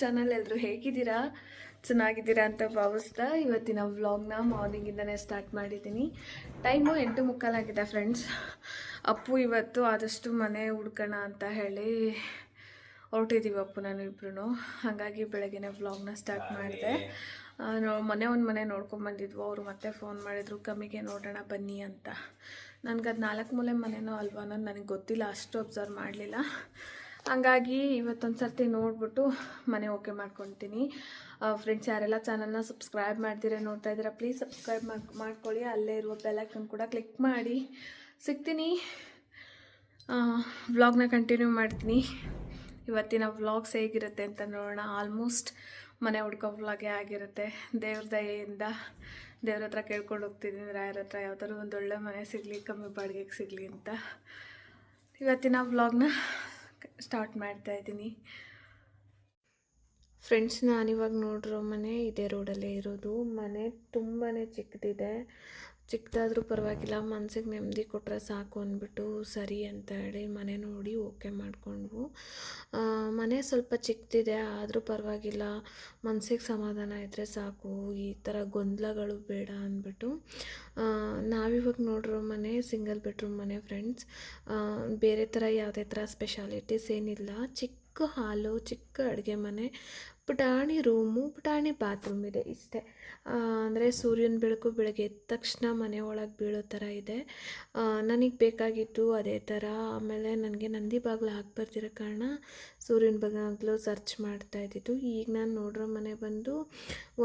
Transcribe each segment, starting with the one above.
Channel ಎಲ್ಲರೂ ಹೇಗಿದ್ದೀರಾ? ಚೆನ್ನಾಗಿದ್ದೀರಾ ಅಂತ ಭಾವಿಸ್ತಾ ಇವತ್ತಿನ ವ್ಲಾಗ್ನ ಮಾರ್ನಿಂಗಿಂದನೇ ಸ್ಟಾರ್ಟ್ ಮಾಡಿದ್ದೀನಿ. ಟೈಮು ಎಂಟು ಮುಕ್ಕಾಲಾಗಿದೆ ಫ್ರೆಂಡ್ಸ್ ಅಪ್ಪು ಇವತ್ತು ಆದಷ್ಟು ಮನೆ ಹುಡ್ಕೋಣ ಅಂತ ಹೇಳಿ ಹೊರಟಿದ್ದೀವಿ ಅಪ್ಪು ನಾನು ಇಬ್ರು ಹಾಗಾಗಿ ಬೆಳಗ್ಗೆನೆ ವ್ಲಾಗ್ನ ಸ್ಟಾರ್ಟ್ ಮಾಡಿದೆ. ಮನೆ ಒಂದು ಮನೆ ನೋಡ್ಕೊಂಬಂದಿದ್ವು ಅವರು ಮತ್ತೆ ಫೋನ್ ಮಾಡಿದರು ಕಮ್ಮಿಗೆ ನೋಡೋಣ ಬನ್ನಿ ಅಂತ. ನನಗೆ ಅದು ನಾಲ್ಕು ಮೂಲೆ ಮನೆನೋ ಅಲ್ವಾ ಅನ್ನೋದು ನನಗೆ ಗೊತ್ತಿಲ್ಲ ಅಷ್ಟು ಅಬ್ಸರ್ವ್ ಮಾಡಲಿಲ್ಲ. ಹಂಗಾಗಿ ಇವತ್ತೊಂದು ಸರ್ತಿ ನೋಡ್ಬಿಟ್ಟು ಮನೆ ಓಕೆ ಮಾಡ್ಕೊತೀನಿ. ಫ್ರೆಂಡ್ಸ್ ಯಾರೆಲ್ಲ ಚಾನಲ್ನ ಸಬ್ಸ್ಕ್ರೈಬ್ ಮಾಡ್ತೀರಾ ನೋಡ್ತಾ ಇದ್ದೀರಾ ಪ್ಲೀಸ್ ಸಬ್ಸ್ಕ್ರೈಬ್ ಮಾಡಿ, ಮಾಡ್ಕೊಳ್ಳಿ. ಅಲ್ಲೇ ಇರುವ ಬೆಲ್ಲೈಕನ್ ಕೂಡ ಕ್ಲಿಕ್ ಮಾಡಿ. ಸಿಗ್ತೀನಿ. ವ್ಲಾಗ್ನ ಕಂಟಿನ್ಯೂ ಮಾಡ್ತೀನಿ. ಇವತ್ತಿನ ವ್ಲಾಗ್ಸ್ ಹೇಗಿರುತ್ತೆ ಅಂತ ನೋಡೋಣ. ಆಲ್ಮೋಸ್ಟ್ ಮನೆ ಹುಡ್ಕೋ ವ್ಲಾಗೇ ಆಗಿರುತ್ತೆ. ದೇವ್ರ ದಯೆಯಿಂದ ದೇವ್ರ ಹತ್ರ ಕೇಳ್ಕೊಂಡು ಹೋಗ್ತಿದ್ದೀನಿ ರಾಯರ ಹತ್ರ ಯಾವ್ದಾದ್ರು ಒಂದು ಒಳ್ಳೆ ಮನೆ ಸಿಗಲಿ, ಕಮ್ಮಿ ಬಾಡಿಗೆಗೆ ಸಿಗಲಿ ಅಂತ. ಇವತ್ತಿನ ವ್ಲಾಗ್ನ ಸ್ಟಾರ್ಟ್ ಮಾಡ್ತಾ ಇದ್ದೀನಿ. ಫ್ರೆಂಡ್ಸ್ ನಾನಿವಾಗ ನೋಡಿರೋ ಮನೆ ಇದೇ ರೋಡಲ್ಲೇ ಇರೋದು. ಮನೆ ತುಂಬಾ ಚಿಕ್ಕದಿದೆ. ಚಿಕ್ಕದಾದ್ರೂ ಪರವಾಗಿಲ್ಲ, ಮನ್ಸಿಗೆ ನೆಮ್ಮದಿ ಕೊಟ್ಟರೆ ಸಾಕು ಅಂದ್ಬಿಟ್ಟು ಸರಿ ಅಂತ ಹೇಳಿ ಮನೆ ನೋಡಿ ಓಕೆ ಮಾಡಿಕೊಂಡ್ವು. ಮನೆ ಸ್ವಲ್ಪ ಚಿಕ್ಕದಿದೆ ಆದರೂ ಪರವಾಗಿಲ್ಲ, ಮನ್ಸಿಗೆ ಸಮಾಧಾನ ಇದ್ದರೆ ಸಾಕು, ಈ ಥರ ಗೊಂದಲಗಳು ಬೇಡ ಅಂದ್ಬಿಟ್ಟು. ನಾವಿವಾಗ ನೋಡಿರೋ ಮನೆ ಸಿಂಗಲ್ ಬೆಡ್ರೂಮ್ ಮನೆ ಫ್ರೆಂಡ್ಸ್ ಬೇರೆ ಥರ ಯಾವುದೇ ಥರ ಸ್ಪೆಷಾಲಿಟೀಸ್ ಏನಿಲ್ಲ. ಚಿಕ್ಕ ಹಾಲು, ಚಿಕ್ಕ ಅಡುಗೆ ಮನೆ. ಪುಟಾಣಿ ರೂಮು, ಪುಟಾಣಿ ಬಾತ್ರೂಮ್ ಇದೆ ಇಷ್ಟೇ. ಅಂದರೆ ಸೂರ್ಯನ ಬೆಳಕು ಬೆಳಗ್ಗೆ ಎದ್ದ ತಕ್ಷಣ ಮನೆ ಒಳಗೆ ಬೀಳೋ ಥರ ಇದೆ. ನನಗೆ ಬೇಕಾಗಿತ್ತು ಅದೇ ಥರ ಆಮೇಲೆ ನನಗೆ ನಂದಿ ಬಾಗಿಲು ಹಾಕ್ಬರ್ತಿರೋ ಕಾರಣ ಸೂರ್ಯನ ಬಾಗಿಲು ಸರ್ಚ್ ಮಾಡ್ತಾ ಇದ್ದಿದ್ದು. ಈಗ ನಾನು ನೋಡಿರೋ ಮನೆ ಬಂದು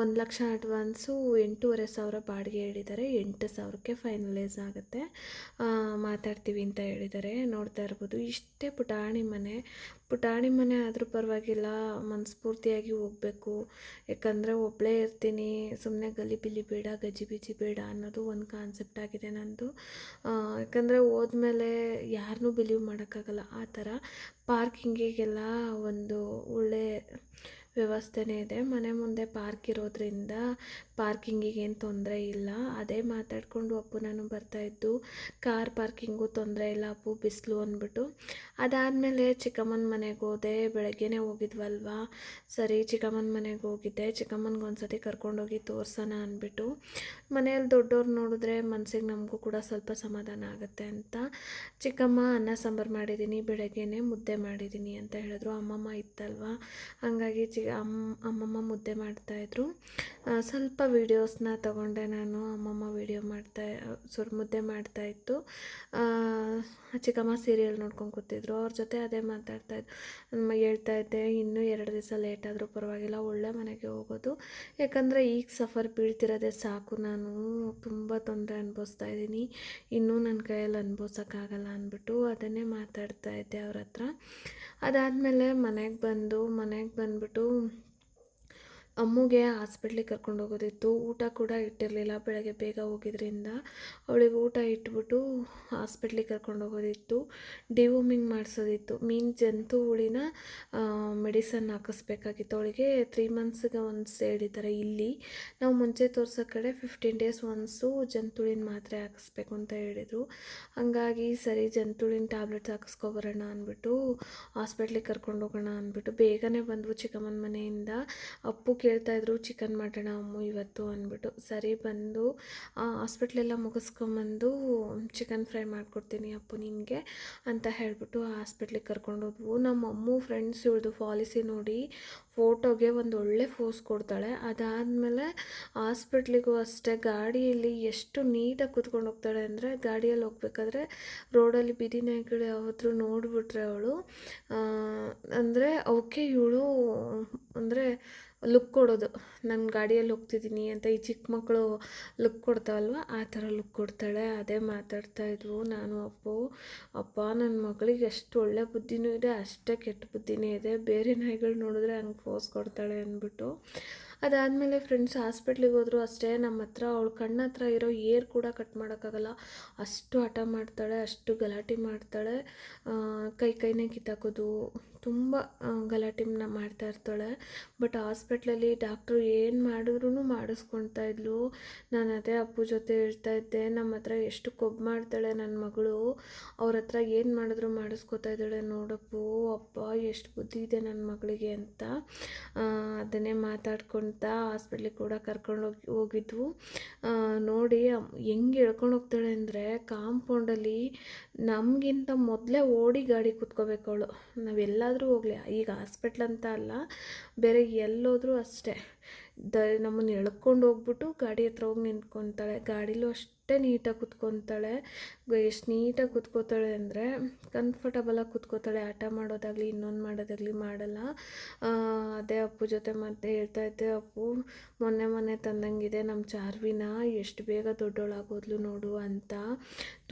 ಒಂದು ಲಕ್ಷ ಅಡ್ವಾನ್ಸು ಎಂಟೂವರೆ ಸಾವಿರ ಬಾಡಿಗೆ ಹೇಳಿದ್ದಾರೆ. ಎಂಟು ಸಾವಿರಕ್ಕೆ ಫೈನಲೈಸ್ ಆಗುತ್ತೆ. ಮಾತಾಡ್ತೀವಿ ಅಂತ ಹೇಳಿದ್ದಾರೆ. ನೋಡ್ತಾ ಇರ್ಬೋದು. ಇಷ್ಟೇ ಪುಟಾಣಿ ಮನೆ. ಪುಟಾಣಿ ಮನೆ ಆದರೂ ಪರವಾಗಿಲ್ಲ. ಮನಸ್ಫೂರ್ತಿಯಾಗಿ ಹೋಗಬೇಕು. ಯಾಕಂದರೆ ಒಬ್ಬಳೇ ಇರ್ತೀನಿ ಸುಮ್ಮನೆ ಗಲಿಬಿಲಿ ಬೇಡ ಗಜಿಬಿಜಿ ಬೇಡ ಅನ್ನೋದು ಒಂದು ಕಾನ್ಸೆಪ್ಟ್ ಆಗಿದೆ ನಂದು. ಆ, ಯಾಕಂದರೆ ಹೋದ್ಮೇಲೆ ಯಾರನ್ನೂ ಬಿಲೀವ್ ಮಾಡೋಕ್ಕಾಗಲ್ಲ. ಆ ಥರ ಪಾರ್ಕಿಂಗಿಗೆಲ್ಲ ಒಂದು ಒಳ್ಳೆ ವ್ಯವಸ್ಥೆನೇ ಇದೆ. ಮನೆ ಮುಂದೆ ಪಾರ್ಕ್ ಇರೋದ್ರಿಂದ ಪಾರ್ಕಿಂಗಿಗೆ ಏನು ತೊಂದರೆ ಇಲ್ಲ. ಅದೇ ಮಾತಾಡಿಕೊಂಡು ಅಪ್ಪು ನಾನು ಬರ್ತಾಯಿದ್ದು ಕಾರ್ ಪಾರ್ಕಿಂಗು ತೊಂದರೆ ಇಲ್ಲ ಅಪ್ಪು, ಬಿಸಿಲು ಅಂದ್ಬಿಟ್ಟು. ಅದಾದಮೇಲೆ ಚಿಕ್ಕಮ್ಮನ ಮನೆಗೆ ಹೋದೆ, ಬೆಳಗ್ಗೆನೇ ಹೋಗಿದ್ವಲ್ವಾ? ಸರಿ, ಚಿಕ್ಕಮ್ಮನ ಮನೆಗೆ ಹೋಗಿದ್ದೆ. ಚಿಕ್ಕಮ್ಮನಿಗೆ ಒಂದ್ಸತಿ ಕರ್ಕೊಂಡೋಗಿ ತೋರ್ಸೋಣ ಅಂದ್ಬಿಟ್ಟು. ಮನೆಯಲ್ಲಿ ದೊಡ್ಡವ್ರು ನೋಡಿದ್ರೆ ಮನಸ್ಸಿಗೆ ನಮಗೂ ಕೂಡ ಸ್ವಲ್ಪ ಸಮಾಧಾನ ಆಗುತ್ತೆ ಅಂತ. ಚಿಕ್ಕಮ್ಮ, ಅನ್ನ ಸಾಂಬಾರು ಮಾಡಿದ್ದೀನಿ ಬೆಳಗ್ಗೆನೇ ಮುದ್ದೆ ಮಾಡಿದ್ದೀನಿ ಅಂತ ಹೇಳಿದ್ರು. ಅಮ್ಮಮ್ಮ ಇತ್ತಲ್ವ? ಹಂಗಾಗಿ ಚಿ ಅಮ್ಮ ಅಮ್ಮಮ್ಮ ಮುದ್ದೆ ಮಾಡ್ತಾಯಿದ್ರು ಸ್ವಲ್ಪ ವೀಡಿಯೋಸ್ನ ತಗೊಂಡೆ ನಾನು. ಅಮ್ಮಮ್ಮ ವೀಡಿಯೋ ಮಾಡ್ತಾ, ಸುರ್ ಮುದ್ದೆ ಮಾಡ್ತಾಯಿತ್ತು ಚಿಕ್ಕಮ್ಮ ಸೀರಿಯಲ್ ನೋಡ್ಕೊಂಡು ಕೂತಿದ್ರು. ಅವ್ರ ಜೊತೆ ಅದೇ ಮಾತಾಡ್ತಾಯಿದ್ದು ಅಮ್ಮ ಹೇಳ್ತಾ ಇದ್ದೆ, ಇನ್ನೂ ಎರಡು ದಿವಸ ಲೇಟ್ ಆದರೂ ಪರವಾಗಿಲ್ಲ, ಒಳ್ಳೆ ಮನೆಗೆ ಹೋಗೋದು. ಯಾಕಂದರೆ ಈಗ ಸಫರ್ ಬೀಳ್ತಿರೋದೇ ಸಾಕು. ನಾನು ತುಂಬ ತೊಂದರೆ ಅನುಭವಿಸ್ತಾ ಇದ್ದೀನಿ. ಇನ್ನೂ ನನ್ನ ಕೈಯಲ್ಲಿ ಅನುಭವಿಸೋಕ್ಕಾಗಲ್ಲ ಅಂದ್ಬಿಟ್ಟು ಅದನ್ನೇ ಮಾತಾಡ್ತಾ ಇದ್ದೆ ಅವ್ರ ಹತ್ರ. ಅದಾದಮೇಲೆ ಮನೆಗೆ ಬಂದು, ಮನೆಗೆ ಬಂದ್ಬಿಟ್ಟು ಅಮ್ಮುಗೆ ಹಾಸ್ಪಿಟ್ಲಿಗೆ ಕರ್ಕೊಂಡು ಹೋಗೋದಿತ್ತು. ಊಟ ಕೂಡ ಇಟ್ಟಿರಲಿಲ್ಲ. ಬೆಳಗ್ಗೆ ಬೇಗ ಹೋಗಿದ್ರಿಂದ ಅವಳಿಗೆ ಊಟ ಇಟ್ಬಿಟ್ಟು ಹಾಸ್ಪಿಟ್ಲಿಗೆ ಕರ್ಕೊಂಡು ಹೋಗೋದಿತ್ತು. ಡಿವೋಮಿಂಗ್ ಮಾಡಿಸೋದಿತ್ತು. ಮೀನ್ ಜಂತು ಹುಳಿನ ಮೆಡಿಸನ್ ಹಾಕಿಸ್ಬೇಕಾಗಿತ್ತು. ಅವಳಿಗೆ ತ್ರೀ ಮಂತ್ಸ್ಗೆ ಒನ್ಸ್ ಹೇಳಿದ್ದಾರೆ ಇಲ್ಲಿ. ನಾವು ಮುಂಚೆ ತೋರಿಸೋ ಕಡೆ ಫಿಫ್ಟೀನ್ ಡೇಸ್ ಒನ್ಸು ಜಂತುಳಿನ ಮಾತ್ರೆ ಹಾಕಿಸ್ಬೇಕು ಅಂತ ಹೇಳಿದರು. ಹಂಗಾಗಿ ಸರಿ ಜಂತುಳಿನ ಟ್ಯಾಬ್ಲೆಟ್ಸ್ ಹಾಕಿಸ್ಕೊಬರೋಣ ಅಂದ್ಬಿಟ್ಟು ಹಾಸ್ಪಿಟ್ಲಿಗೆ ಕರ್ಕೊಂಡು ಹೋಗೋಣ ಅಂದ್ಬಿಟ್ಟು ಬೇಗನೆ ಬಂದ್ವು ಚಿಕ್ಕಮ್ಮನ ಮನೆಯಿಂದ. ಅಪ್ಪು ಕೇಳ್ತಾ ಇದ್ರು, ಚಿಕನ್ ಮಾಡೋಣ ಅಮ್ಮು ಇವತ್ತು ಅಂದ್ಬಿಟ್ಟು. ಸರಿ, ಬಂದು ಹಾಸ್ಪಿಟ್ಲೆಲ್ಲ ಮುಗಿಸ್ಕೊಂಬಂದು ಚಿಕನ್ ಫ್ರೈ ಮಾಡಿಕೊಡ್ತೀನಿ ಅಪ್ಪು ನಿನಗೆ ಅಂತ ಹೇಳಿಬಿಟ್ಟು ಹಾಸ್ಪಿಟ್ಲಿಗೆ ಕರ್ಕೊಂಡು ಹೋದ್ವು. ನಮ್ಮ ಅಮ್ಮು, ಫ್ರೆಂಡ್ಸ್ ಇವಳ್ದು ಪಾಲಿಸಿ ನೋಡಿ ಫೋಟೋಗೆ ಒಂದು ಒಳ್ಳೆ ಫೋಸ್ ಕೊಡ್ತಾಳೆ. ಅದಾದಮೇಲೆ ಹಾಸ್ಪಿಟ್ಲಿಗೂ ಅಷ್ಟೇ, ಗಾಡಿಯಲ್ಲಿ ಎಷ್ಟು ನೀಟಾಗಿ ಕೂತ್ಕೊಂಡು ಹೋಗ್ತಾಳೆ ಅಂದರೆ, ಗಾಡಿಯಲ್ಲಿ ಹೋಗ್ಬೇಕಾದ್ರೆ ರೋಡಲ್ಲಿ ಬೀದಿ ನಾಯಿಗಳು ಯಾವತ್ತೂ ನೋಡಿಬಿಟ್ರೆ ಅವಳು. ಅಂದರೆ ಅವಕ್ಕೆ ಇವಳು, ಅಂದರೆ ಲುಕ್ ಕೊಡೋದು. ನಾನು ಗಾಡಿಯಲ್ಲಿ ಹೋಗ್ತಿದ್ದೀನಿ ಅಂತ ಈ ಚಿಕ್ಕ ಮಕ್ಕಳು ಲುಕ್ ಕೊಡ್ತಾವಲ್ವ, ಆ ಥರ ಲುಕ್ ಕೊಡ್ತಾಳೆ. ಅದೇ ಮಾತಾಡ್ತಾ ಇದ್ವು. ನಾನು, ಅಪ್ಪ ಅಪ್ಪ ನನ್ನ ಮಗಳಿಗೆ ಎಷ್ಟು ಒಳ್ಳೆ ಬುದ್ಧಿನೂ ಇದೆ, ಅಷ್ಟೇ ಕೆಟ್ಟ ಬುದ್ಧಿನೂ ಇದೆ. ಬೇರೆ ನಾಯಿಗಳು ನೋಡಿದ್ರೆ ಹಂಗೆ ಫೋಸ್ ಕೊಡ್ತಾಳೆ ಅಂದ್ಬಿಟ್ಟು. ಅದಾದಮೇಲೆ ಫ್ರೆಂಡ್ಸ್ ಹಾಸ್ಪಿಟ್ಲಿಗೆ ಹೋದ್ರು, ಅಷ್ಟೇ ನಮ್ಮ ಹತ್ರ, ಅವಳ ಕಣ್ಣ ಹತ್ರ ಇರೋ ಏರ್ ಕೂಡ ಕಟ್ ಮಾಡೋಕ್ಕಾಗಲ್ಲ. ಅಷ್ಟು ಹಠ ಮಾಡ್ತಾಳೆ, ಅಷ್ಟು ಗಲಾಟೆ ಮಾಡ್ತಾಳೆ. ಕೈ ಕೈನೇ ಕಿತ್ತಾಕೋದು. ತುಂಬ ಗಲಾಟೆನ ಮಾಡ್ತಾ ಇರ್ತಾಳೆ. ಬಟ್ ಹಾಸ್ಪಿಟ್ಲಲ್ಲಿ ಡಾಕ್ಟ್ರು ಏನು ಮಾಡಿದ್ರೂ ಮಾಡಿಸ್ಕೊಳ್ತಾ ಇದ್ಲು. ನಾನು ಅದೇ ಅಪ್ಪು ಜೊತೆ ಹೇಳ್ತಾ ಇದ್ದೆ. ನಮ್ಮ ಹತ್ರ ಎಷ್ಟು ಕೊಬ್ಬು ಮಾಡ್ತಾಳೆ ನನ್ನ ಮಗಳು. ಅವ್ರ ಹತ್ರ ಏನು ಮಾಡಿದ್ರು ಮಾಡಿಸ್ಕೊತಾ ಇದ್ದಾಳೆ ನೋಡಪ್ಪು. ಅಪ್ಪ, ಎಷ್ಟು ಬುದ್ಧಿ ಇದೆ ನನ್ನ ಮಗಳಿಗೆ ಅಂತ. ಅದನ್ನೇ ಅದನ್ನೇ ಮಾತಾಡ್ಕೊಳ್ತಾ ಹಾಸ್ಪಿಟ್ಲಿಗೆ ಕೂಡ ಕರ್ಕೊಂಡು ಹೋಗಿ, ಹೋಗಿದ್ವು. ನೋಡಿ, ಹೆಂಗೆ ಎಳ್ಕೊಂಡು ಹೋಗ್ತಾಳೆ ಅಂದರೆ ಕಾಂಪೌಂಡಲ್ಲಿ ನಮಗಿಂತ ಮೊದಲೇ ಓಡಿ ಗಾಡಿ ಕೂತ್ಕೋಬೇಕು ಅವಳು. ನಾವೆಲ್ಲಾದರೂ ಹೋಗಲಿ. ಈಗ ಹಾಸ್ಪಿಟ್ಲ್ ಅಂತ ಅಲ್ಲ, ಬೇರೆ ಎಲ್ಲೋದ್ರೂ ಅಷ್ಟೇ. ದ, ನಮ್ಮನ್ನು ಎಳ್ಕೊಂಡು ಹೋಗ್ಬಿಟ್ಟು ಗಾಡಿ ಹತ್ರ ಹೋಗಿ ನಿಂತ್ಕೊತಾಳೆ. ಗಾಡಿಲೂ ಅಷ್ಟೇ. ನೀಟಾಗಿ ಕೂತ್ಕೊತಾಳೆ ಎಷ್ಟು ನೀಟಾಗಿ ಕೂತ್ಕೋತಾಳೆ ಅಂದರೆ ಕಂಫರ್ಟಬಲಾಗಿ ಕೂತ್ಕೋತಾಳೆ ಆಟ ಮಾಡೋದಾಗಲಿ, ಇನ್ನೊಂದು ಮಾಡೋದಾಗಲಿ ಮಾಡಲ್ಲ. ಅದೇ ಅಪ್ಪು ಜೊತೆ ಮತ್ತೆ ಹೇಳ್ತಾ ಇದ್ದೆ, ಅಪ್ಪು, ಮೊನ್ನೆ ಮೊನ್ನೆ ತಂದಂಗಿದೆ ನಮ್ಮ ಚಾರ್ವಿನ. ಎಷ್ಟು ಬೇಗ ದೊಡ್ಡೋಳಾಗೋದ್ಲು ನೋಡು ಅಂತ.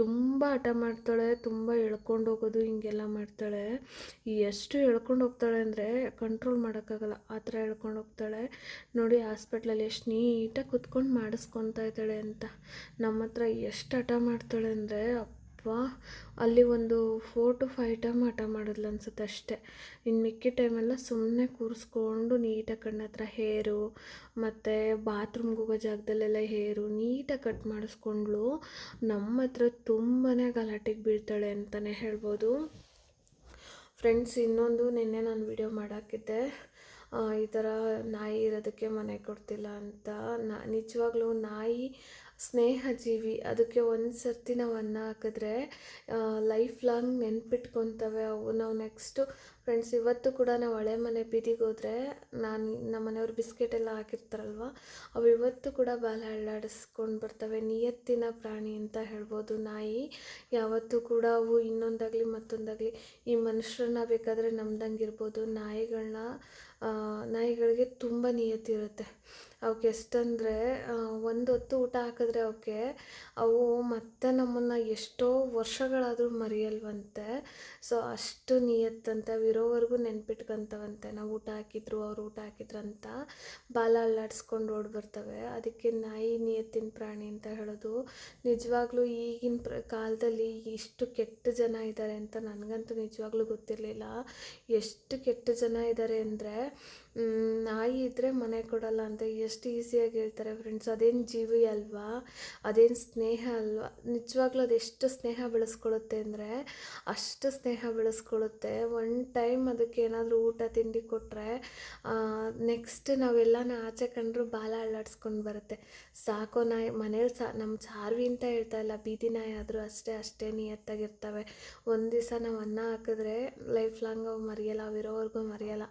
ತುಂಬ ಆಟ ಮಾಡ್ತಾಳೆ, ತುಂಬ ಎಳ್ಕೊಂಡು ಹೋಗೋದು ಹಿಂಗೆಲ್ಲ ಮಾಡ್ತಾಳೆ. ಎಷ್ಟು ಎಳ್ಕೊಂಡು ಹೋಗ್ತಾಳೆ ಅಂದರೆ ಕಂಟ್ರೋಲ್ ಮಾಡೋಕ್ಕಾಗಲ್ಲ. ಆ ಥರ ಎಳ್ಕೊಂಡು ಹೋಗ್ತಾಳೆ. ನೋಡಿ ಹಾಸ್ಪಿಟ್ಲಲ್ಲಿ ಎಷ್ಟು ನೀಟಾಗಿ ಕುತ್ಕೊಂಡು ಮಾಡಿಸ್ಕೊತಾ ಇದ್ದಾಳೆ ಅಂತ. ನಮ್ಮ ಹತ್ರ ಎಷ್ಟು ಹಠ ಮಾಡ್ತಾಳೆ ಅಂದರೆ ಅಪ್ಪ, ಅಲ್ಲಿ ಒಂದು ಫೋರ್ ಟು ಫೈವ್ ಟೈಮ್ ಹಠ ಮಾಡಿದ್ಲು ಅನ್ಸುತ್ತೆ ಅಷ್ಟೇ. ಇನ್ನು ಮಿಕ್ಕಿ ಟೈಮೆಲ್ಲ ಸುಮ್ಮನೆ ಕೂರಿಸ್ಕೊಂಡು ನೀಟಾಗಿ ಕಣ್ಣ ಹತ್ರ ಹೇರು ಮತ್ತು ಬಾತ್ರೂಮ್ಗೆ ಹೋಗೋ ಜಾಗದಲ್ಲೆಲ್ಲ ಹೇರು ನೀಟಾಗಿ ಕಟ್ ಮಾಡಿಸ್ಕೊಂಡ್ಳು. ನಮ್ಮ ಹತ್ರ ತುಂಬಾ ಗಲಾಟೆಗೆ ಬೀಳ್ತಾಳೆ ಅಂತಲೇ ಹೇಳ್ಬೋದು. ಫ್ರೆಂಡ್ಸ್ ಇನ್ನೊಂದು ನಿನ್ನೆ ನಾನು ವಿಡಿಯೋ ಮಾಡಾಕಿದ್ದೆ. ಈ ಥರ ನಾಯಿ ಇರೋದಕ್ಕೆ ಮನೆ ಕೊಡ್ತಿಲ್ಲ ಅಂತ. ನಾ, ನಿಜವಾಗ್ಲೂ ನಾಯಿ ಸ್ನೇಹ ಜೀವಿ ಅದಕ್ಕೆ ಒಂದು ಸರ್ತಿ ನಾವು ಅನ್ನ ಹಾಕಿದ್ರೆ ಲೈಫ್ ಲಾಂಗ್ ನೆನ್ಪಿಟ್ಕೊತವೆ ಅವು. ನಾವು ನೆಕ್ಸ್ಟು ಫ್ರೆಂಡ್ಸ್ ಇವತ್ತು ಕೂಡ ನಾವು ಹಳೆ ಮನೆ ಬೀದಿಗೆ ಹೋದರೆ, ನಾನು ನಮ್ಮ ಮನೆಯವ್ರು ಬಿಸ್ಕೆಟ್ ಎಲ್ಲ ಹಾಕಿರ್ತಾರಲ್ವ, ಅವು ಇವತ್ತು ಕೂಡ ಬಾಲ ಅಳ್ಳಾಡಿಸ್ಕೊಂಡು ಬರ್ತವೆ. ನಿಯತ್ತಿನ ಪ್ರಾಣಿ ಅಂತ ಹೇಳ್ಬೋದು. ನಾಯಿ ಯಾವತ್ತೂ ಕೂಡ ಅವು ಇನ್ನೊಂದಾಗಲಿ ಮತ್ತೊಂದಾಗಲಿ ಈ ಮನುಷ್ಯರನ್ನ ಬೇಕಾದರೆ ನಮ್ದಂಗಿರ್ಬೋದು ನಾಯಿಗಳನ್ನ ನಾಯಿಗಳಿಗೆ ತುಂಬ ನಿಯತ್ತಿರುತ್ತೆ. ಅವಕ್ಕೆ ಎಷ್ಟಂದರೆ ಒಂದು ಹೊತ್ತು ಊಟ ಹಾಕಿದ್ರೆ ಅವಕ್ಕೆ ಅವು ಮತ್ತೆ ನಮ್ಮನ್ನು ಎಷ್ಟೋ ವರ್ಷಗಳಾದರೂ ಮರೆಯಲ್ವಂತೆ. ಸೊ, ಅಷ್ಟು ನಿಯತ್ತಂತೆ ಅವು ಇರೋವರೆಗೂ ನೆನ್ಪಿಟ್ಕೊಂತವಂತೆ. ನಾವು ಊಟ ಹಾಕಿದ್ರು, ಅವ್ರು ಊಟ ಹಾಕಿದ್ರು ಅಂತ ಬಾಲ ಅಲ್ಲಾಡಿಸ್ಕೊಂಡು ಓಡಿ ಬರ್ತವೆ. ಅದಕ್ಕೆ ನಾಯಿ ನಿಯತ್ತಿನ ಪ್ರಾಣಿ ಅಂತ ಹೇಳೋದು ನಿಜವಾಗ್ಲೂ ಈಗಿನ ಪ್ರ, ಕಾಲದಲ್ಲಿ ಇಷ್ಟು ಕೆಟ್ಟ ಜನ ಇದ್ದಾರೆ ಅಂತ ನನಗಂತೂ ನಿಜವಾಗ್ಲೂ ಗೊತ್ತಿರಲಿಲ್ಲ. ಎಷ್ಟು ಕೆಟ್ಟ ಜನ ಇದ್ದಾರೆ ಅಂದರೆ ನಾಯಿ ಇದ್ದರೆ ಮನೆ ಕೊಡಲ್ಲ ಅಂತ ಎಷ್ಟು ಈಸಿಯಾಗಿ ಹೇಳ್ತಾರೆ ಫ್ರೆಂಡ್ಸ್ ಅದೇನು ಜೀವಿ ಅಲ್ವಾ? ಅದೇನು ಸ್ನೇಹ ಅಲ್ವಾ? ನಿಜವಾಗ್ಲೂ ಅದೆಷ್ಟು ಸ್ನೇಹ ಬೆಳೆಸ್ಕೊಳುತ್ತೆ ಅಂದರೆ ಅಷ್ಟು ಸ್ನೇಹ ಬೆಳೆಸ್ಕೊಳುತ್ತೆ. ಒನ್ ಟೈಮ್ ಅದಕ್ಕೆ ಏನಾದರೂ ಊಟ, ತಿಂಡಿ ಕೊಟ್ಟರೆ ನೆಕ್ಸ್ಟ್ ನಾವೆಲ್ಲನ ಆಚೆ ಕಂಡ್ರು ಬಾಲ ಅಳ್ಳಾಡ್ಸ್ಕೊಂಡು ಬರುತ್ತೆ. ಸಾಕೋ ನಾಯಿ, ಮನೇಲಿ ಸಾ ನಮ್ಮ ಚಾರ್ವಿ ಅಂತ ಹೇಳ್ತಾ ಇಲ್ಲ, ಬೀದಿ ನಾಯಿ ಆದರೂ ಅಷ್ಟೇ ಅಷ್ಟೇ ನಿಯತ್ತಾಗಿರ್ತವೆ. ಒಂದು ದಿವಸ ನಾವು ಅನ್ನ ಹಾಕಿದ್ರೆ ಲೈಫ್ ಲಾಂಗ್ ಅವು ಮರೆಯಲ್ಲ ಅವಿರೋವರೆಗೂ ಮರೆಯಲ್ಲ.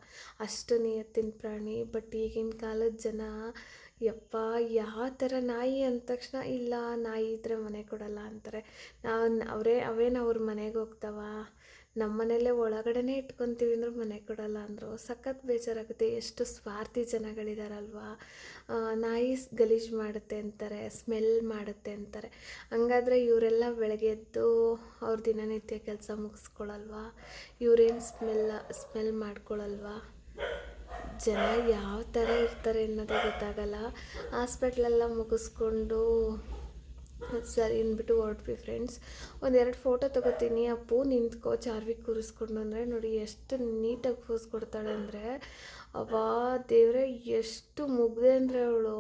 ಅಷ್ಟು ನಿಯತ್ತಿನ ಪ್ರಾಣಿ, ಬಟ್ ಈಗಿನ ಕಾಲದ ಜನ, ಯಪ್ಪ, ಯಾವ ಥರ ನಾಯಿ ಅಂದ ತಕ್ಷಣ ಇಲ್ಲ, ನಾಯಿ ಇದ್ದರೆ ಮನೆ ಕೊಡಲ್ಲ ಅಂತಾರೆ. ನಾವು ಅವರೇ, ಅವೇನು ಅವ್ರ ಮನೆಗೆ ಹೋಗ್ತಾವ? ನಮ್ಮ ಮನೆಯಲ್ಲೇ ಒಳಗಡೆನೇ ಇಟ್ಕೊತೀವಿ ಅಂದ್ರೆ ಮನೆ ಕೊಡಲ್ಲ ಅಂದರು. ಸಖತ್ ಬೇಜಾರಾಗುತ್ತೆ. ಎಷ್ಟು ಸ್ವಾರ್ಥಿ ಜನಗಳಿದಾರಲ್ವಾ? ನಾಯಿ ಗಲೀಜು ಮಾಡುತ್ತೆ ಅಂತಾರೆ, ಸ್ಮೆಲ್ ಮಾಡುತ್ತೆ ಅಂತಾರೆ. ಹಂಗಾದ್ರೆ ಇವರೆಲ್ಲ ಬೆಳಗ್ಗೆ ಎದ್ದು ಅವ್ರ ದಿನನಿತ್ಯ ಕೆಲಸ ಮುಗಿಸ್ಕೊಳಲ್ವಾ? ಇವರೇನು ಸ್ಮೆಲ್ ಸ್ಮೆಲ್ ಮಾಡ್ಕೊಳಲ್ವಾ? ಜನ ಯಾವ ಥರ ಇರ್ತಾರೆ ಅನ್ನೋದೇ ಗೊತ್ತಾಗಲ್ಲ. ಹಾಸ್ಪಿಟ್ಲೆಲ್ಲ ಮುಗಿಸ್ಕೊಂಡು ಸರಿ ಅಂದ್ಬಿಟ್ಟು ಹೊರಟ್ವಿ ಫ್ರೆಂಡ್ಸ್. ಒಂದೆರಡು ಫೋಟೋ ತಗೋತೀನಿ. ಅಪ್ಪು ನಿಂತ್ಕೋ ಚಾರ್ವಿ ಕೂರಿಸ್ಕೊಂಡು ಅಂದರೆ ನೋಡಿ ಎಷ್ಟು ನೀಟಾಗಿ ಕೂರಿಸ್ಕೊಡ್ತಾಳೆ ಕೊಡ್ತಾಳೆ ಅಂದರೆ. ಅವಾ ದೇವ್ರೆ, ಎಷ್ಟು ಮುಗ್ದೆ ಅಂದರೆ ಅವಳು.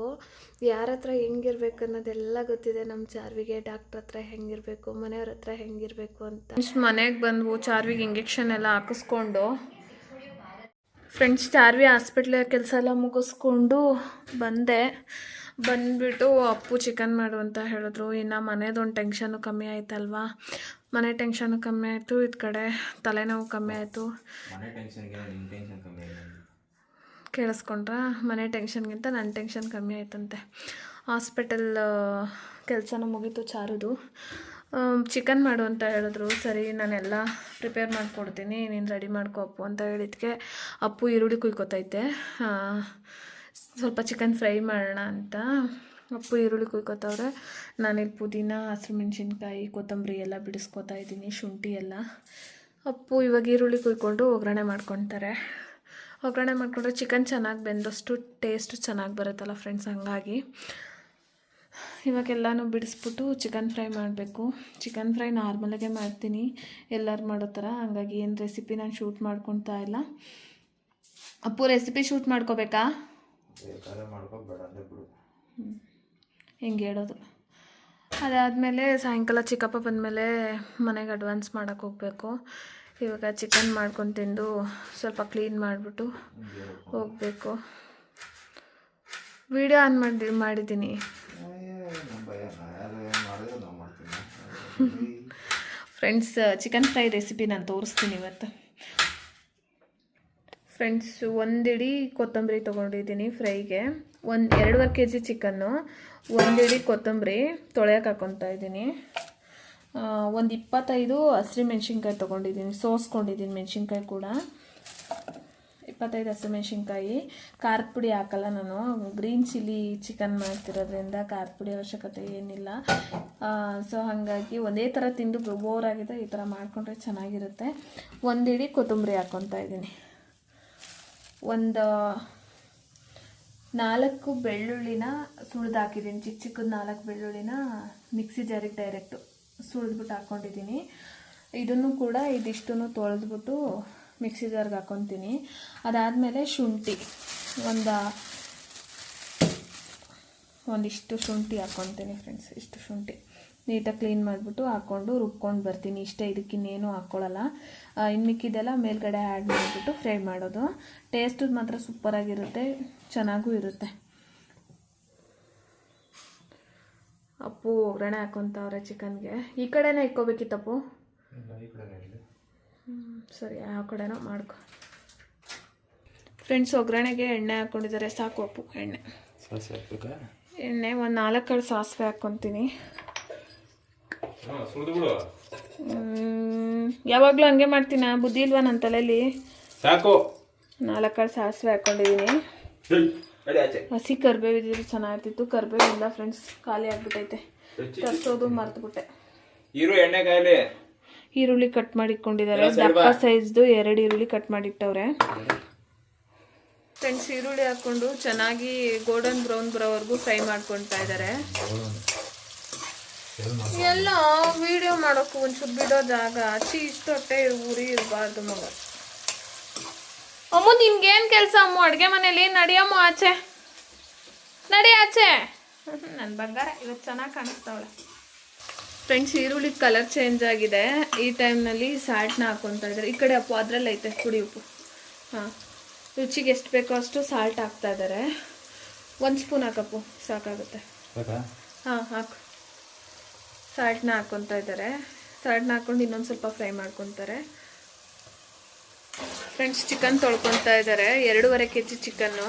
ಯಾರ ಹತ್ರ ಹೆಂಗಿರ್ಬೇಕು ಅನ್ನೋದೆಲ್ಲ ಗೊತ್ತಿದೆ. ನಮ್ಮ ಚಾರ್ವಿಗೆ ಡಾಕ್ಟ್ರ್ ಹತ್ರ ಹೆಂಗಿರಬೇಕು, ಮನೆಯವ್ರ ಹತ್ರ ಹೆಂಗಿರಬೇಕು ಅಂತ. ಮನೆಗೆ ಬಂದು ಚಾರ್ವಿಗೆ ಇಂಜೆಕ್ಷನ್ ಎಲ್ಲ ಹಾಕಿಸ್ಕೊಂಡು. ಫ್ರೆಂಡ್ಸ್ ಚಾರ್ವಿ ಹಾಸ್ಪಿಟ್ಲ್ ಕೆಲಸ ಎಲ್ಲ ಮುಗಿಸ್ಕೊಂಡು ಬಂದೆ. ಬಂದುಬಿಟ್ಟು ಅಪ್ಪು ಚಿಕನ್ ಮಾಡು ಅಂತ ಹೇಳಿದ್ರು. ಇನ್ನು ಮನೆದೊಂದು ಟೆನ್ಷನು ಕಮ್ಮಿ ಆಯ್ತಲ್ವಾ? ಮನೆ ಟೆನ್ಷನು ಕಮ್ಮಿ ಆಯಿತು ಇದು ಕಡೆ ತಲೆನೋವು ಕಮ್ಮಿ ಆಯಿತು. ಕೇಳಿಸ್ಕೊಂಡ್ರ? ಮನೆ ಟೆನ್ಷನ್ಗಿಂತ ನನ್ನ ಟೆನ್ಷನ್ ಕಮ್ಮಿ ಆಯ್ತಂತೆ. ಹಾಸ್ಪಿಟಲ್ ಕೆಲಸನೂ ಮುಗೀತು ಚಾರುದು. ಚಿಕನ್ ಮಾಡು ಅಂತ ಹೇಳಿದ್ರು. ಸರಿ, ನಾನೆಲ್ಲ ಪ್ರಿಪೇರ್ ಮಾಡಿಕೊಡ್ತೀನಿ. ನೀನು ರೆಡಿ ಮಾಡ್ಕೊ ಅಪ್ಪು ಅಂತ ಹೇಳಿದ್ಕೆ ಅಪ್ಪು ಈರುಳ್ಳಿ ಕುಯ್ಕೊತೈತೆ. ಸ್ವಲ್ಪ ಚಿಕನ್ ಫ್ರೈ ಮಾಡೋಣ ಅಂತ. ಅಪ್ಪು ಈರುಳ್ಳಿ ಕುಯ್ಕೊತವ್ರೆ. ನಾನಿಲ್ಲಿ ಪುದೀನ ಹಸಿರು ಮೆಣಸಿನ್ಕಾಯಿ ಕೊತ್ತಂಬರಿ ಎಲ್ಲ ಬಿಡಿಸ್ಕೊತಾ ಇದ್ದೀನಿ, ಶುಂಠಿ ಎಲ್ಲ. ಅಪ್ಪು ಇವಾಗ ಈರುಳ್ಳಿ ಕುಯ್ಕೊಂಡು ಒಗ್ಗರಣೆ ಮಾಡ್ಕೊತಾರೆ ಒಗ್ಗರಣೆ ಮಾಡಿಕೊಂಡ್ರೆ ಚಿಕನ್ ಚೆನ್ನಾಗಿ ಬೆಂದಷ್ಟು ಟೇಸ್ಟು ಚೆನ್ನಾಗಿ ಬರುತ್ತಲ್ಲ ಫ್ರೆಂಡ್ಸ್ ಹಂಗಾಗಿ. ಇವಾಗೆಲ್ಲನೂ ಬಿಡಿಸ್ಬಿಟ್ಟು ಚಿಕನ್ ಫ್ರೈ ಮಾಡಬೇಕು. ಚಿಕನ್ ಫ್ರೈ ನಾರ್ಮಲಾಗೆ ಮಾಡ್ತೀನಿ. ಎಲ್ಲರೂ ಮಾಡೋ ಥರ. ಹಂಗಾಗಿ ಏನು ರೆಸಿಪಿ ನಾನು ಶೂಟ್ ಮಾಡ್ಕೊತಾ ಇಲ್ಲ. ಅಪ್ಪು ರೆಸಿಪಿ ಶೂಟ್ ಮಾಡ್ಕೋಬೇಕಾ? ಹಿಂಗೆ ಹೇಳೋದು? ಅದಾದಮೇಲೆ ಸಾಯಂಕಾಲ ಚಿಕ್ಕಪ್ಪ ಬಂದಮೇಲೆ ಮನೆಗೆ ಅಡ್ವಾನ್ಸ್ ಮಾಡೋಕೆ ಹೋಗಬೇಕು. ಇವಾಗ ಚಿಕನ್ ಮಾಡ್ಕೊಂಡು ತಿಂದು ಸ್ವಲ್ಪ ಕ್ಲೀನ್ ಮಾಡಿಬಿಟ್ಟು ಹೋಗಬೇಕು. ವಿಡಿಯೋ ಆನ್ ಮಾಡಿ ಮಾಡಿದ್ದೀನಿ ಫ್ರೆಂಡ್ಸ್ ಚಿಕನ್ ಫ್ರೈ ರೆಸಿಪಿ ನಾನು ತೋರಿಸ್ತೀನಿ ಇವತ್ತು. ಫ್ರೆಂಡ್ಸ್ ಒಂದಿಡಿ ಕೊತ್ತಂಬರಿ ತೊಗೊಂಡಿದ್ದೀನಿ ಫ್ರೈಗೆ. ಒಂದು ಎರಡೂವರೆ ಕೆ ಜಿ ಚಿಕನ್ನು, ಒಂದಿಡಿ ಕೊತ್ತಂಬರಿ ತೊಳೆಯೋಕೆ ಹಾಕೊತಾ ಇದ್ದೀನಿ. ಒಂದು ಇಪ್ಪತ್ತೈದು ಹಸಿರು ಮೆಣಸಿನ್ಕಾಯಿ ತೊಗೊಂಡಿದ್ದೀನಿ, ಸೋಸ್ಕೊಂಡಿದ್ದೀನಿ ಮೆಣಸಿನ್ಕಾಯಿ ಕೂಡ. ಇಪ್ಪತ್ತೈದು ಹಸಿರು ಮೆಣಸಿನ್ಕಾಯಿ ಖಾರದ ಪುಡಿ ಹಾಕಲ್ಲ ನಾನು. ಗ್ರೀನ್ ಚಿಲ್ಲಿ ಚಿಕನ್ ಮಾಡ್ತಿರೋದ್ರಿಂದ ಖಾರದ ಪುಡಿ ಅವಶ್ಯಕತೆ ಏನಿಲ್ಲ. ಸೊ ಹಾಗಾಗಿ ಒಂದೇ ಥರ ತಿಂದು ಬೋರ್ ಆಗಿದೆ, ಈ ಥರ ಮಾಡಿಕೊಂಡ್ರೆ ಚೆನ್ನಾಗಿರುತ್ತೆ. ಒಂದಿಡಿ ಕೊತ್ತಂಬರಿ ಹಾಕ್ಕೊತಾ ಇದ್ದೀನಿ. ಒಂದು ನಾಲ್ಕು ಬೆಳ್ಳುಳ್ಳಿನ ಸುಳ್ದು ಹಾಕಿದ್ದೀನಿ. ಚಿಕ್ಕ ಚಿಕ್ಕದ ನಾಲ್ಕು ಬೆಳ್ಳುಳ್ಳಿನ ಮಿಕ್ಸಿ ಜಾರಿಗೆ ಡೈರೆಕ್ಟು ಸುಳಿದ್ಬಿಟ್ಟು ಹಾಕ್ಕೊಂಡಿದ್ದೀನಿ ಇದನ್ನು ಕೂಡ ಇದಿಷ್ಟು ತೊಳೆದ್ಬಿಟ್ಟು ಮಿಕ್ಸಿ ಜಾರ್ಗೆ ಹಾಕ್ಕೊತೀನಿ ಅದಾದಮೇಲೆ ಶುಂಠಿ. ಒಂದು ಒಂದಿಷ್ಟು ಶುಂಠಿ ಹಾಕ್ಕೊತೀನಿ ಫ್ರೆಂಡ್ಸ್ ಇಷ್ಟು ಶುಂಠಿ. ನೀಟಾಗಿ ಕ್ಲೀನ್ ಮಾಡಿಬಿಟ್ಟು ಹಾಕ್ಕೊಂಡು ರುಬ್ಕೊಂಡು ಬರ್ತೀನಿ. ಇಷ್ಟೇ ಇದಕ್ಕಿನ್ನೇನು ಹಾಕ್ಕೊಳ್ಳಲ್ಲ ಇನ್ನು ಮಿಕ್ಕಿದೆಲ್ಲ ಮೇಲ್ಗಡೆ ಆ್ಯಡ್ ಮಾಡಿಬಿಟ್ಟು ಫ್ರೈ ಮಾಡೋದು. ಟೇಸ್ಟು ಮಾತ್ರ ಸೂಪರಾಗಿರುತ್ತೆ ಚೆನ್ನಾಗೂ ಇರುತ್ತೆ. ಅಪ್ಪು, ಒಗ್ಗರಣೆ ಹಾಕೊತಾವ್ರೆ ಚಿಕನ್ಗೆ ಈ ಕಡೆನೇ ಇಕ್ಕೋಬೇಕಿತ್ತಪ್ಪು ಸರಿ ಯಾವ ಕಡೆನೋ ಮಾಡ್ಕೊ. ಫ್ರೆಂಡ್ಸ್ ಒಗ್ಗರಣೆಗೆ ಎಣ್ಣೆ ಹಾಕ್ಕೊಂಡಿದ್ದಾರೆ ಸಾಕು ಅಪ್ಪು ಎಣ್ಣೆ. ಎಣ್ಣೆ ಒಂದು ನಾಲ್ಕು ಕಡೆ ಸಾಸಿವೆ ಹಾಕ್ಕೊತೀನಿ ಯಾವಾಗಲೂ ಹಂಗೆ ಮಾಡ್ತೀನ? ಬುದ್ಧಿ ಇಲ್ವಾ ನನ್ನ ತಲೆಯಲ್ಲಿ ಸಾಕು. ನಾಲ್ಕು ಕಡೆ ಸಾಸಿವೆ ಹಾಕ್ಕೊಂಡಿದ್ದೀನಿ ಹಸಿ ಕರ್ಬೇವು ಇದ್ದಿದ್ರೆ ಚೆನ್ನಾಗಿರ್ತಿತ್ತು. ಕರ್ಬೇವಿಂದ ಫ್ರೆಂಡ್ಸ್ ಖಾಲಿ ಆಗ್ಬಿಟ್ಟೈತೆ. ತರಿಸೋದು ಮರ್ತುಬಿಟ್ಟೆ. ಇರು ಎಣ್ಣೆ ಕಾಯಿಲೆ. ಈರುಳ್ಳಿ ಕಟ್ ಮಾಡಿಕೊಂಡಿದ್ದಾರೆ. ದಪ್ಪ ಸೈಜ್ದು ಎರಡು ಈರುಳ್ಳಿ ಕಟ್ ಮಾಡಿಟ್ಟವ್ರೆ. ಫ್ರೆಂಡ್ಸ್ ಈರುಳ್ಳಿ ಹಾಕೊಂಡು ಚೆನ್ನಾಗಿ ಗೋಲ್ಡನ್ ಬ್ರೌನ್ ಬರೋವರೆಗೂ ಫ್ರೈ ಮಾಡ್ಕೊತಾ ಇದ್ದಾರೆ. ಎಲ್ಲ ವಿಡಿಯೋ ಮಾಡೋಕ್ಕೂ ಒಂಚೂರು ಬಿಡೋ ಜಾಗ. ಅಚ್ಚಿ ಇಷ್ಟು ಹೊಟ್ಟೆ ಉರಿ ಇರಬಾರ್ದು ಮಗ. ಅಮ್ಮ ನಿಮ್ಗೇನು ಕೆಲಸ ಅಮ್ಮ? ಅಡುಗೆ ಮನೇಲಿ ನಡಿಯಮ್ಮ ಆಚೆ? ನಡಿ ಆಚೆ. ನನ್ನ ಬಂಗಾರ ಇವತ್ತು ಚೆನ್ನಾಗಿ ಕಾಣಿಸ್ತಾವಳೆ. ಫ್ರೆಂಡ್ಸ್ ಈರುಳ್ಳಿ ಕಲರ್ ಚೇಂಜ್ ಆಗಿದೆ. ಈ ಟೈಮ್ನಲ್ಲಿ ಸಾಲ್ಟ್ನ ಹಾಕ್ಕೊತಾ ಇದ್ದಾರೆ. ಈ ಕಡೆ ಅಪ್ಪು ಅದರಲ್ಲಿ ಐತೆ. ಪುಡಿ ಉಪ್ಪು. ಹಾಂ. ರುಚಿಗೆ ಎಷ್ಟು ಬೇಕೋ ಅಷ್ಟು ಸಾಲ್ಟ್ ಹಾಕ್ತಾ ಇದ್ದಾರೆ. ಒಂದು ಸ್ಪೂನ್ ಹಾಕಪ್ಪು ಸಾಕಾಗುತ್ತೆ. ಸಾಕಾ ಹಾಂ ಹಾಕು. ಸಾಲ್ಟ್ನ ಹಾಕ್ಕೊತಾ ಇದ್ದಾರೆ. ಸಾಲ್ಟ್ನ ಹಾಕ್ಕೊಂಡು ಇನ್ನೊಂದು ಸ್ವಲ್ಪ ಫ್ರೈ ಮಾಡ್ಕೊತಾರೆ. ಫ್ರೆಂಡ್ಸ್ ಚಿಕನ್ ತೊಳ್ಕೊತಾ ಇದ್ದಾರೆ. ಎರಡೂವರೆ ಕೆ ಜಿ ಚಿಕನ್ನು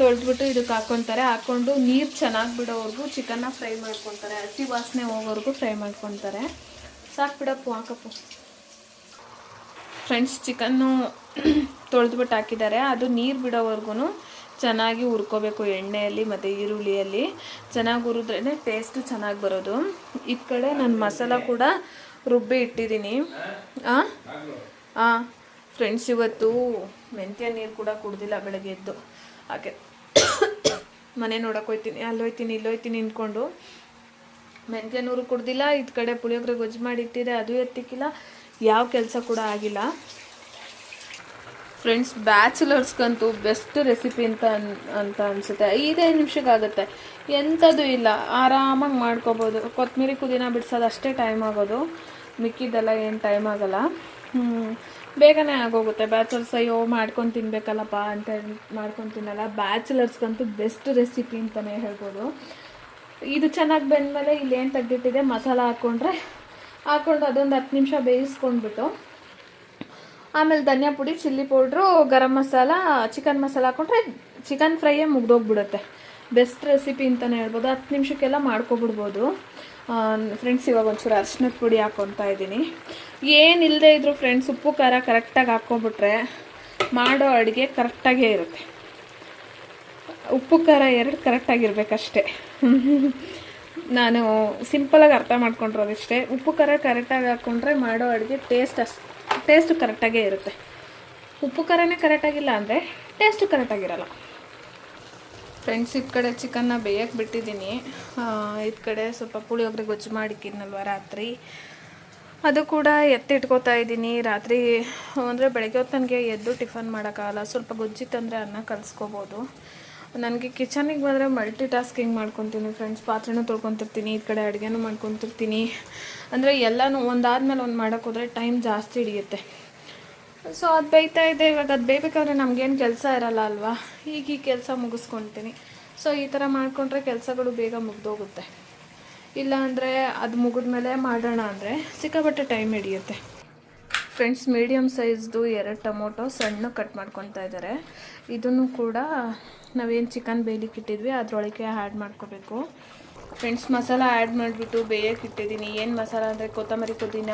ತೊಳೆದ್ಬಿಟ್ಟು ಇದಕ್ಕೆ ಹಾಕ್ಕೊತಾರೆ. ಹಾಕ್ಕೊಂಡು ನೀರು ಚೆನ್ನಾಗಿ ಬಿಡೋವರೆಗೂ ಚಿಕನ್ನ ಫ್ರೈ ಮಾಡ್ಕೊತಾರೆ. ಹಸಿ ವಾಸನೆ ಹೋಗೋವರೆಗೂ ಫ್ರೈ ಮಾಡ್ಕೊತಾರೆ. ಸಾಕು ಬಿಡಪ್ಪು, ಹಾಕಪ್ಪು. ಫ್ರೆಂಡ್ಸ್ ಚಿಕನ್ನು ತೊಳೆದ್ಬಿಟ್ಟು ಹಾಕಿದ್ದಾರೆ. ಅದು ನೀರು ಬಿಡೋವರೆಗೂ ಚೆನ್ನಾಗಿ ಹುರ್ಕೋಬೇಕು ಎಣ್ಣೆಯಲ್ಲಿ ಮತ್ತು ಈರುಳ್ಳಿಯಲ್ಲಿ. ಚೆನ್ನಾಗಿ ಹುರಿದ್ರೇ ಟೇಸ್ಟು ಚೆನ್ನಾಗಿ ಬರೋದು. ಈ ಕಡೆ ನಾನು ಮಸಾಲ ಕೂಡ ರುಬ್ಬಿ ಇಟ್ಟಿದ್ದೀನಿ. ಹಾಂ ಹಾಂ ಫ್ರೆಂಡ್ಸ್ ಇವತ್ತು ಮೆಂತ್ಯ ನೀರು ಕೂಡ ಕುಡ್ದಿಲ್ಲ ಬೆಳಗ್ಗೆ ಎದ್ದು. ಹಾಗೆ. ಮನೆ ನೋಡೋಕೆ ಹೋಯ್ತೀನಿ, ಅಲ್ಲಿ ಹೋಯ್ತೀನಿ, ಇಲ್ಲಿ ಹೋಯ್ತೀನಿ ನಿಂತ್ಕೊಂಡು ಮೆಂತ್ಯ ನೂರು ಕುಡ್ದಿಲ್ಲ, ಇದು ಕಡೆ ಪುಳಿಯೋಗರೆ ಗೊಜ್ಜು ಮಾಡಿ ಇಟ್ಟಿದೆ, ಅದು ಎತ್ತಿಕ್ಕಿಲ್ಲ, ಯಾವ ಕೆಲಸ ಕೂಡ ಆಗಿಲ್ಲ. ಫ್ರೆಂಡ್ಸ್ ಬ್ಯಾಚುಲರ್ಸ್ಗಂತೂ ಬೆಸ್ಟ್ ರೆಸಿಪಿ ಅಂತ ಅನ್, ಅಂತ ಅನಿಸುತ್ತೆ. ಐದೈದು ನಿಮಿಷಕ್ಕಾಗುತ್ತೆ. ಎಂಥದ್ದು ಇಲ್ಲ, ಆರಾಮಾಗಿ ಮಾಡ್ಕೋಬೋದು. ಕೊತ್ತಂಬರಿ ಪುದೀನ ಬಿಡ್ಸೋದು ಅಷ್ಟೇ ಟೈಮ್ ಆಗೋದು. ಮಿಕ್ಕಿದ್ದೆಲ್ಲ ಏನು ಟೈಮ್ ಆಗೋಲ್ಲ. ಬೇಗನೆ ಆಗೋಗುತ್ತೆ. ಬ್ಯಾಚುಲರ್ಸ್ ಅಯ್ಯೋ ಮಾಡ್ಕೊಂಡು ತಿನ್ಬೇಕಲ್ಲಪ್ಪ ಅಂತ ಮಾಡ್ಕೊಂಡು ತಿನ್ನಲ್ಲ. ಬ್ಯಾಚುಲರ್ಸ್ಗಂತೂ ಬೆಸ್ಟ್ ರೆಸಿಪಿ ಅಂತಲೇ ಹೇಳ್ಬೋದು. ಇದು ಚೆನ್ನಾಗಿ ಬೆಂದಮೇಲೆ ಏನು ತೆಗ್ದಿಟ್ಟಿದೆ? ಮಸಾಲ ಹಾಕ್ಕೊಂಡ್ರೆ ಹಾಕ್ಕೊಂಡು ಅದೊಂದು ಹತ್ತು ನಿಮಿಷ ಬೇಯಿಸ್ಕೊಂಡ್ಬಿಟ್ಟು ಆಮೇಲೆ ಧನಿಯಾ ಪುಡಿ chilli powder garam masala chicken masala ಹಾಕೊಂಡ್ರೆ ಚಿಕನ್ ಫ್ರೈಯೇ ಮುಗ್ದೋಗ್ಬಿಡುತ್ತೆ. ಬೆಸ್ಟ್ ರೆಸಿಪಿ ಅಂತಲೇ ಹೇಳ್ಬೋದು. ಹತ್ತು ನಿಮಿಷಕ್ಕೆಲ್ಲ ಮಾಡ್ಕೊಬಿಡ್ಬೋದು. ಫ್ರೆಂಡ್ಸ್ ಇವಾಗ ಒಂಚೂರು ಅರ್ಶಿನದ ಪುಡಿ ಹಾಕ್ಕೊತಾ ಇದ್ದೀನಿ. ಏನಿಲ್ಲದೆ ಇದ್ರು ಫ್ರೆಂಡ್ಸ್ ಉಪ್ಪು, ಖಾರ ಕರೆಕ್ಟಾಗಿ ಹಾಕ್ಕೊಂಬಿಟ್ರೆ ಮಾಡೋ ಅಡುಗೆ ಕರೆಕ್ಟಾಗೇ ಇರುತ್ತೆ. ಉಪ್ಪು, ಖಾರ ಎರಡು ಕರೆಕ್ಟಾಗಿರ್ಬೇಕಷ್ಟೇ ನಾನು ಸಿಂಪಲಾಗಿ ಅರ್ಥ ಮಾಡ್ಕೊಂಡಿರೋದಿಷ್ಟೇ. ಉಪ್ಪು, ಖಾರ ಕರೆಕ್ಟಾಗಿ ಹಾಕ್ಕೊಂಡ್ರೆ ಮಾಡೋ ಅಡುಗೆ ಟೇಸ್ಟ್ ಅಷ್ಟು ಟೇಸ್ಟು ಕರೆಕ್ಟಾಗೇ ಇರುತ್ತೆ. ಉಪ್ಪು, ಖಾರನೇ ಕರೆಕ್ಟಾಗಿಲ್ಲ ಅಂದರೆ ಟೇಸ್ಟು ಕರೆಕ್ಟಾಗಿರಲ್ಲ ಫ್ರೆಂಡ್ಸ್ ಈ ಕಡೆ ಚಿಕನ್ನ ಬೇಯಕ್ಕೆ ಬಿಟ್ಟಿದ್ದೀನಿ. ಈ ಕಡೆ ಸ್ವಲ್ಪ ಪುಳಿಯೋಗರೆ ಗೊಜ್ಜು ಮಾಡಿಕ್ಕಿದ್ನಲ್ವ ರಾತ್ರಿ. ಅದು ಕೂಡ ಎತ್ತಿಟ್ಕೋತಾ ಇದ್ದೀನಿ. ರಾತ್ರಿ, ಅಂದರೆ ಬೆಳಗ್ಗೆ ಹೊತ್ತು ನನಗೆ ಎದ್ದು ಟಿಫನ್ ಮಾಡೋಕ್ಕಾಗಲ್ಲ. ಸ್ವಲ್ಪ ಗೊಜ್ಜಿತ್ತಂದರೆ ಅನ್ನ ಕಲಿಸ್ಕೋಬೋದು. ನನಗೆ ಕಿಚನಿಗೆ ಬಂದರೆ ಮಲ್ಟಿ ಟಾಸ್ಕಿಂಗ್ ಮಾಡ್ಕೊತೀನಿ ಫ್ರೆಂಡ್ಸ್ ಪಾತ್ರೆನೂ ತೊಳ್ಕೊತಿರ್ತೀನಿ ಈ ಕಡೆ ಅಡುಗೆನೂ ಮಾಡ್ಕೊತಿರ್ತೀನಿ. ಅಂದರೆ ಎಲ್ಲನೂ ಒಂದಾದ್ಮೇಲೆ ಒಂದು ಮಾಡೋಕ್ಕೋದ್ರೆ ಟೈಮ್ ಜಾಸ್ತಿ ಹಿಡಿಯುತ್ತೆ. ಸೊ ಅದು ಬೇಯ್ತಾ ಇದೆ ಇವಾಗ ಅದು ಬೇಯಬೇಕಾದ್ರೆ ನಮಗೇನು ಕೆಲಸ ಇರಲ್ಲ ಅಲ್ವಾ? ಈಗ ಈ ಕೆಲಸ ಮುಗಿಸ್ಕೊತೀನಿ. ಸೊ ಈ ಥರ ಮಾಡಿಕೊಂಡ್ರೆ ಕೆಲಸಗಳು ಬೇಗ ಮುಗ್ದೋಗುತ್ತೆ. ಇಲ್ಲ ಅಂದರೆ ಅದು ಮುಗಿದ್ಮೇಲೆ ಮಾಡೋಣ ಅಂದರೆ ಸಿಕ್ಕಾಪಟ್ಟೆ ಟೈಮ್ ಹಿಡಿಯುತ್ತೆ. ಫ್ರೆಂಡ್ಸ್ ಮೀಡಿಯಮ್ ಸೈಜ್ದು ಎರಡು ಟೊಮೊಟೊ ಸಣ್ಣ ಕಟ್ ಮಾಡ್ಕೊತಾ ಇದ್ದಾರೆ. ಇದನ್ನು ಕೂಡ ನಾವೇನು ಚಿಕನ್ ಬೇಯಲಿಕ್ಕೆ ಇಟ್ಟಿದ್ವಿ ಅದರೊಳಗೆ ಆ್ಯಡ್ ಮಾಡ್ಕೋಬೇಕು. ಫ್ರೆಂಡ್ಸ್ ಮಸಾಲ ಆ್ಯಡ್ ಮಾಡಿಬಿಟ್ಟು ಬೇಯಕ್ಕೆ ಇಟ್ಟಿದ್ದೀನಿ. ಏನು ಮಸಾಲ ಅಂದರೆ ಕೊತ್ತಂಬರಿ ಪುದೀನ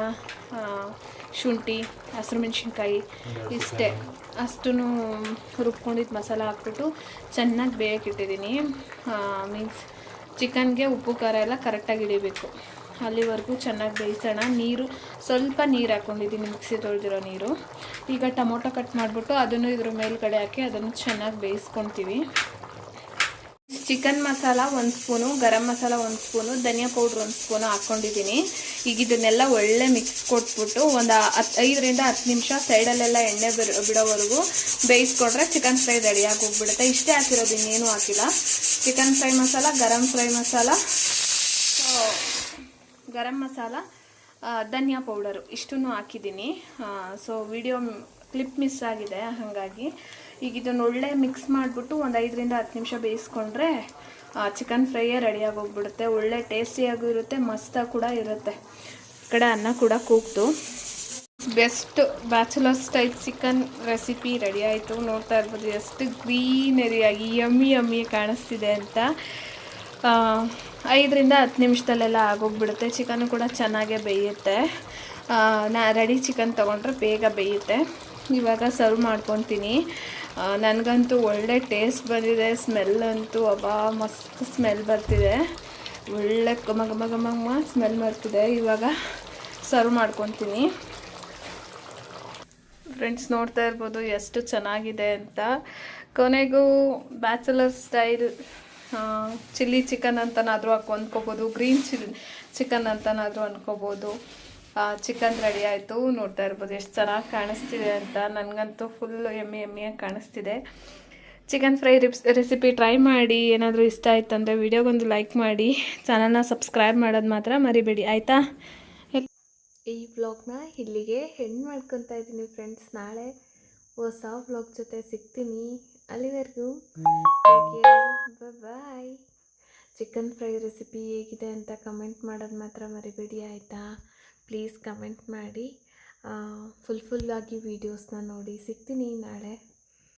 ಶುಂಠಿ, ಹಸಿರು ಮೆಣಸಿನ್ಕಾಯಿ ಇಷ್ಟೇ. ಅಷ್ಟೂ ರುಬ್ಕೊಂಡಿದ್ದು ಮಸಾಲ ಹಾಕ್ಬಿಟ್ಟು ಚೆನ್ನಾಗಿ ಬೇಯಕ್ಕೆ ಇಟ್ಟಿದ್ದೀನಿ. ಮೀನ್ಸ್ ಚಿಕನ್ಗೆ ಉಪ್ಪು, ಖಾರ ಎಲ್ಲ ಕರೆಕ್ಟಾಗಿ ಇಳಿಬೇಕು ಅಲ್ಲಿವರೆಗೂ ಚೆನ್ನಾಗಿ ಬೇಯಿಸೋಣ. ನೀರು, ಸ್ವಲ್ಪ ನೀರು ಹಾಕ್ಕೊಂಡಿದ್ದೀನಿ ಮಿಕ್ಸಿ ತೊಳೆದಿರೋ ನೀರು. ಈಗ ಟೊಮೊಟೊ ಕಟ್ ಮಾಡಿಬಿಟ್ಟು ಅದನ್ನು ಇದ್ರ ಮೇಲ್ಗಡೆ ಹಾಕಿ ಅದನ್ನು ಚೆನ್ನಾಗಿ ಬೇಯಿಸ್ಕೊತೀವಿ ಚಿಕನ್ ಮಸಾಲ ಒಂದು ಸ್ಪೂನು, ಗರಂ ಮಸಾಲ ಒಂದು ಸ್ಪೂನು, ಧನಿಯಾ ಪೌಡ್ರ್ ಒಂದು ಸ್ಪೂನು ಹಾಕ್ಕೊಂಡಿದ್ದೀನಿ. ಈಗ ಇದನ್ನೆಲ್ಲ ಒಳ್ಳೆ ಮಿಕ್ಸ್ ಕೊಟ್ಬಿಟ್ಟು ಒಂದು ಹತ್ತು ಐದರಿಂದ ಹತ್ತು ನಿಮಿಷ ಸೈಡಲ್ಲೆಲ್ಲ ಎಣ್ಣೆ ಬಿಡೋವರೆಗೂ ಬೇಯಿಸ್ಕೊಂಡ್ರೆ ಚಿಕನ್ ಫ್ರೈ ರೆಡಿಯಾಗಿ ಹೋಗ್ಬಿಡುತ್ತೆ. ಇಷ್ಟೇ ಹಾಕಿರೋದು ಇನ್ನೇನು ಹಾಕಿಲ್ಲ. Chicken fry masala, garam fry masala garam masala ಧನಿಯಾ ಪೌಡರು ಇಷ್ಟನ್ನು ಹಾಕಿದ್ದೀನಿ. ಸೊ ವಿಡಿಯೋ ಕ್ಲಿಪ್ ಮಿಸ್ ಆಗಿದೆ, ಹಾಗಾಗಿ. ಈಗ ಇದನ್ನು ಒಳ್ಳೆ ಮಿಕ್ಸ್ ಮಾಡಿಬಿಟ್ಟು ಒಂದು ಐದರಿಂದ ಹತ್ತು ನಿಮಿಷ ಬೇಯಿಸ್ಕೊಂಡ್ರೆ ಚಿಕನ್ ಫ್ರೈಯೇ ರೆಡಿಯಾಗಿ ಹೋಗ್ಬಿಡುತ್ತೆ ಒಳ್ಳೆ ಟೇಸ್ಟಿಯಾಗೂ ಇರುತ್ತೆ ಮಸ್ತಾಗಿ ಕೂಡ ಇರುತ್ತೆ. ಕಡೆ ಅನ್ನ ಕೂಡ ಕೂಗ್ತು best bachelors type chicken recipe ready ಆಯಿತು. ನೋಡ್ತಾ ಇರ್ಬೋದು, ಎಷ್ಟು ಗ್ರೀನರಿಯಾಗಿ ಯಮ್ಮಿ ಯಮ್ಮಿ ಕಾಣಿಸ್ತಿದೆ ಅಂತ. ಐದರಿಂದ ಹತ್ತು ನಿಮಿಷದಲ್ಲೆಲ್ಲ ಆಗೋಗ್ಬಿಡುತ್ತೆ. ಚಿಕನ್ ಕೂಡ ಚೆನ್ನಾಗೇ ಬೇಯುತ್ತೆ. ನಾ ರೆಡಿ ಚಿಕನ್ ತೊಗೊಂಡ್ರೆ ಬೇಗ ಬೇಯುತ್ತೆ. ಇವಾಗ ಸರ್ವ್ ಮಾಡ್ಕೊತೀನಿ. ನನಗಂತೂ ಒಳ್ಳೆ ಟೇಸ್ಟ್ ಬಂದಿದೆ ಸ್ಮೆಲ್ ಅಂತೂ ಅಬ್ಬಾ, ಮಸ್ತ್ ಸ್ಮೆಲ್ ಬರ್ತಿದೆ. ಒಳ್ಳೆ ಘಮ ಘಮ ಸ್ಮೆಲ್ ಬರ್ತಿದೆ. ಇವಾಗ ಸರ್ವ್ ಮಾಡ್ಕೊತೀನಿ. ಫ್ರೆಂಡ್ಸ್ ನೋಡ್ತಾ ಇರ್ಬೋದು ಎಷ್ಟು ಚೆನ್ನಾಗಿದೆ ಅಂತ. ಕೊನೆಗೂ ಬ್ಯಾಚುಲರ್ ಸ್ಟೈಲ್ ಚಿಲ್ಲಿ ಚಿಕನ್ ಅಂತನಾದರೂ ಹಾಕೊಂಡ್ಕೋಬೋದು ಗ್ರೀನ್ ಚಿಲ್ಲಿ ಚಿಕನ್ ಅಂತನಾದರೂ ಅನ್ಕೋಬೋದು. ಚಿಕನ್ ರೆಡಿ ಆಯಿತು. ನೋಡ್ತಾ ಇರ್ಬೋದು ಎಷ್ಟು ಚೆನ್ನಾಗಿ ಕಾಣಿಸ್ತಿದೆ ಅಂತ. ನನಗಂತೂ ಫುಲ್ ಎಮ್ಮೆ ಎಮ್ಮೆಯಾಗಿ ಕಾಣಿಸ್ತಿದೆ. Chicken fry reefs recipe try ಮಾಡಿ. ಏನಾದರೂ ಇಷ್ಟ ಆಯ್ತು ಅಂದರೆ ವಿಡಿಯೋಗೊಂದು ಲೈಕ್ ಮಾಡಿ. ಚಾನಲ್ನ ಸಬ್ಸ್ಕ್ರೈಬ್ ಮಾಡೋದು ಮಾತ್ರ ಮರಿಬೇಡಿ. ಆಯಿತಾ? ಈ ಬ್ಲಾಗ್ನ ಇಲ್ಲಿಗೆ ಹೆಣ್ಣು ಮಾಡ್ಕೊತಾ ಇದ್ದೀನಿ ಫ್ರೆಂಡ್ಸ್ ನಾಳೆ ಹೊಸ ಬ್ಲಾಗ್ ಜೊತೆ ಸಿಗ್ತೀನಿ. ಅಲ್ಲಿವರೆಗೂ ಬಾಯ್ ಚಿಕನ್ ಫ್ರೈ ರೆಸಿಪಿ ಹೇಗಿದೆ ಅಂತ ಕಮೆಂಟ್ ಮಾಡೋದು ಮಾತ್ರ ಮರಿಬೇಡಿ. ಆಯಿತಾ? ಪ್ಲೀಸ್ ಕಮೆಂಟ್ ಮಾಡಿ ಫುಲ್ ಫುಲ್ಲಾಗಿ ವೀಡಿಯೋಸ್ನ ನೋಡಿ ಸಿಗ್ತೀನಿ ನಾಳೆ.